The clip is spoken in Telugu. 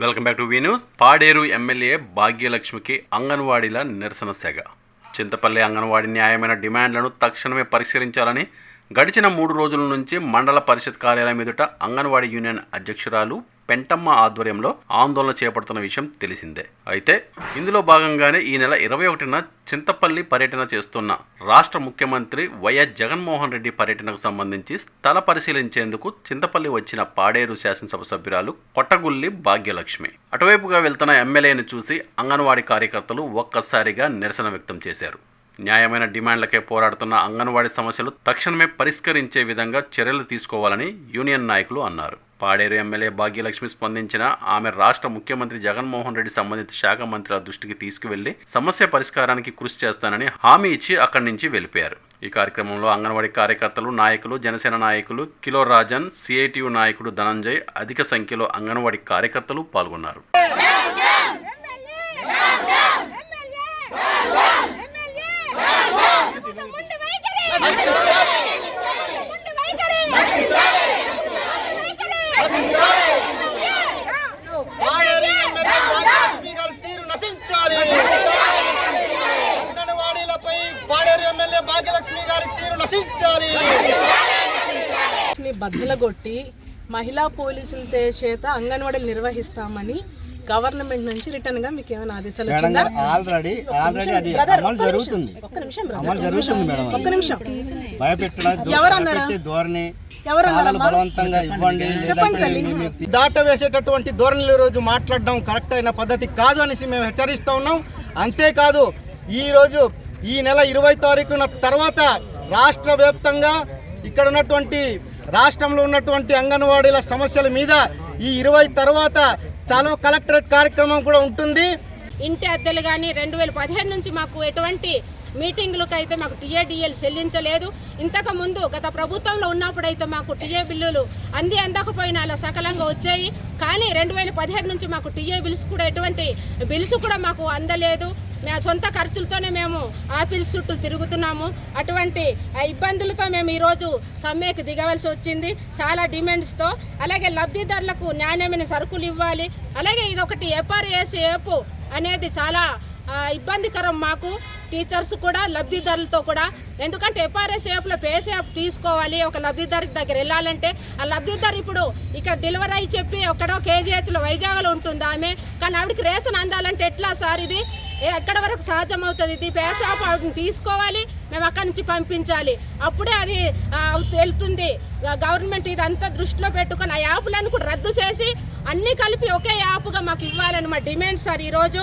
Welcome back to V news. Paderu MLA భాగ్యలక్ష్మికి అంగన్వాడీల నిరసన సెగ. చింతపల్లి అంగన్వాడీ న్యాయమైన డిమాండ్లను తక్షణమే పరిష్కరించాలని గడిచిన మూడు రోజుల నుంచి మండల పరిషత్ కార్యాలయం ఎదుట అంగన్వాడీ యూనియన్ అధ్యక్షురాలు పెంటమ్మ ఆధ్వర్యంలో ఆందోళన చేపడుతున్న విషయం తెలిసిందే. అయితే ఇందులో భాగంగానే ఈ నెల ఇరవై ఒకటిన చింతపల్లి పర్యటన చేస్తున్న రాష్ట్ర ముఖ్యమంత్రి వైఎస్ జగన్మోహన్ రెడ్డి పర్యటనకు సంబంధించి స్థల పరిశీలించేందుకు చింతపల్లి వచ్చిన పాడేరు శాసనసభ సభ్యురాలు కొట్టగుల్లి భాగ్యలక్ష్మి. అటువైపుగా వెళ్తున్న ఎమ్మెల్యేను చూసి అంగన్వాడీ కార్యకర్తలు ఒక్కసారిగా నిరసన వ్యక్తం చేశారు. న్యాయమైన డిమాండ్లకే పోరాడుతున్న అంగన్వాడీ సమస్యలు తక్షణమే పరిష్కరించే విధంగా చర్యలు తీసుకోవాలని యూనియన్ నాయకులు అన్నారు. పాడేరు ఎమ్మెల్యే భాగ్యలక్ష్మి స్పందించిన ఆమె రాష్ట్ర ముఖ్యమంత్రి జగన్మోహన్ రెడ్డి సంబంధిత శాఖ మంత్రుల దృష్టికి తీసుకువెళ్ళి సమస్య పరిష్కారానికి కృషి చేస్తానని హామీ ఇచ్చి అక్కడి నుంచి వెళ్ళిపోయారు. ఈ కార్యక్రమంలో అంగన్వాడీ కార్యకర్తలు నాయకులు జనసేన నాయకులు కిలో రాజన్ సిఐటియు నాయకుడు ధనంజయ్ అధిక సంఖ్యలో అంగన్వాడీ కార్యకర్తలు పాల్గొన్నారు పాడేరు ఎమ్మెల్యే భాగ్యలక్ష్మి గారి తీరు నశించాలి అంగన్వాడీలపై పాడేరు ఎమ్మెల్యే భాగ్యలక్ష్మి గారి తీరు నశించాలి. ని బద్దలగొట్టి మహిళా పోలీసుల తే- చేత అంగన్వాడీలు నిర్వహిస్తామని గవర్నమెంట్ నుంచి రిటర్న్గా మీకు ఏమైనా ఆదేశాలు వచ్చిందా? ఆల్రెడీ ఆల్రెడీ అది అమలు జరుగుతుంది. ఒక్క నిమిషం అమలు జరుగుతుంది మేడం ఒక్క నిమిషం. భయపెట్టడం ఎవరు అన్నారు? భయపెట్టే ధోరణి? బలవంతంగా ఇవ్వండి దాట వేసేటటువంటి ధోరణిలు రోజు మాట్లాడడం కరెక్ట్ అయిన పద్ధతి కాదు అనేసి మేము హెచ్చరిస్తూ ఉన్నాం. అంతేకాదు ఈ రోజు ఈ నెల ఇరవై తారీఖున తర్వాత రాష్ట్ర వ్యాప్తంగా ఇక్కడ ఉన్నటువంటి రాష్ట్రంలో ఉన్నటువంటి అంగన్వాడీల సమస్యల మీద ఈ ఇరవై తర్వాత చాలా కలెక్టరేట్ కార్యక్రమం కూడా ఉంటుంది. ఇంటి అద్దెలు కానీ రెండు వేల పదిహేను నుంచి మాకు ఎటువంటి మీటింగ్లకు అయితే మాకు టీఏడిఎల్ చెల్లించలేదు. ఇంతకు ముందు గత ప్రభుత్వంలో ఉన్నప్పుడైతే మాకు టీఏ బిల్లులు అంది అందకపోయినా అలా సకలంగా వచ్చాయి. కానీ రెండు వేల పదిహేడు నుంచి మాకు టీఏ బిల్స్ కూడా ఎటువంటి బిల్స్ కూడా మాకు అందలేదు. మా సొంత ఖర్చులతోనే మేము ఆఫీస్ చుట్టూ తిరుగుతున్నాము. అటువంటి ఇబ్బందులతో మేము ఈరోజు సమ్మెకి దిగవలసి వచ్చింది. చాలా డిమాండ్స్తో. అలాగే లబ్ధిదారులకు నాణ్యమైన సరుకులు ఇవ్వాలి. అలాగే ఇది ఒకటి ఎఫ్ఆర్ఏఎస్ ఏపు అనేది చాలా ఇబ్బందికరం మాకు. టీచర్స్ కూడా లబ్ధిదారులతో కూడా. ఎందుకంటే ఎఫ్ఆర్ఎస్ యాప్లో పేస్ యాప్ తీసుకోవాలి ఒక లబ్ధిదారు దగ్గర వెళ్ళాలంటే. ఆ లబ్ధిదారు ఇప్పుడు ఇక్కడ డెలివరీ అయ్యి చెప్పి ఎక్కడో కేజీహెచ్లో వైజాగ్లో ఉంటుంది ఆమె. కానీ ఆవిడకి రేషన్ అందాలంటే ఎట్లా సార్ ఇది? ఎక్కడ వరకు సాధ్యమవుతుంది ఇది? పేస్ ఆవిడని తీసుకోవాలి మేము అక్కడి నుంచి పంపించాలి. అప్పుడే అది వెళ్తుంది. గవర్నమెంట్ ఇదంతా దృష్టిలో పెట్టుకొని ఆ యాప్లను కూడా రద్దు చేసి అన్నీ కలిపి ఒకే యాప్గా మాకు ఇవ్వాలని మా డిమాండ్ సార్ ఈరోజు.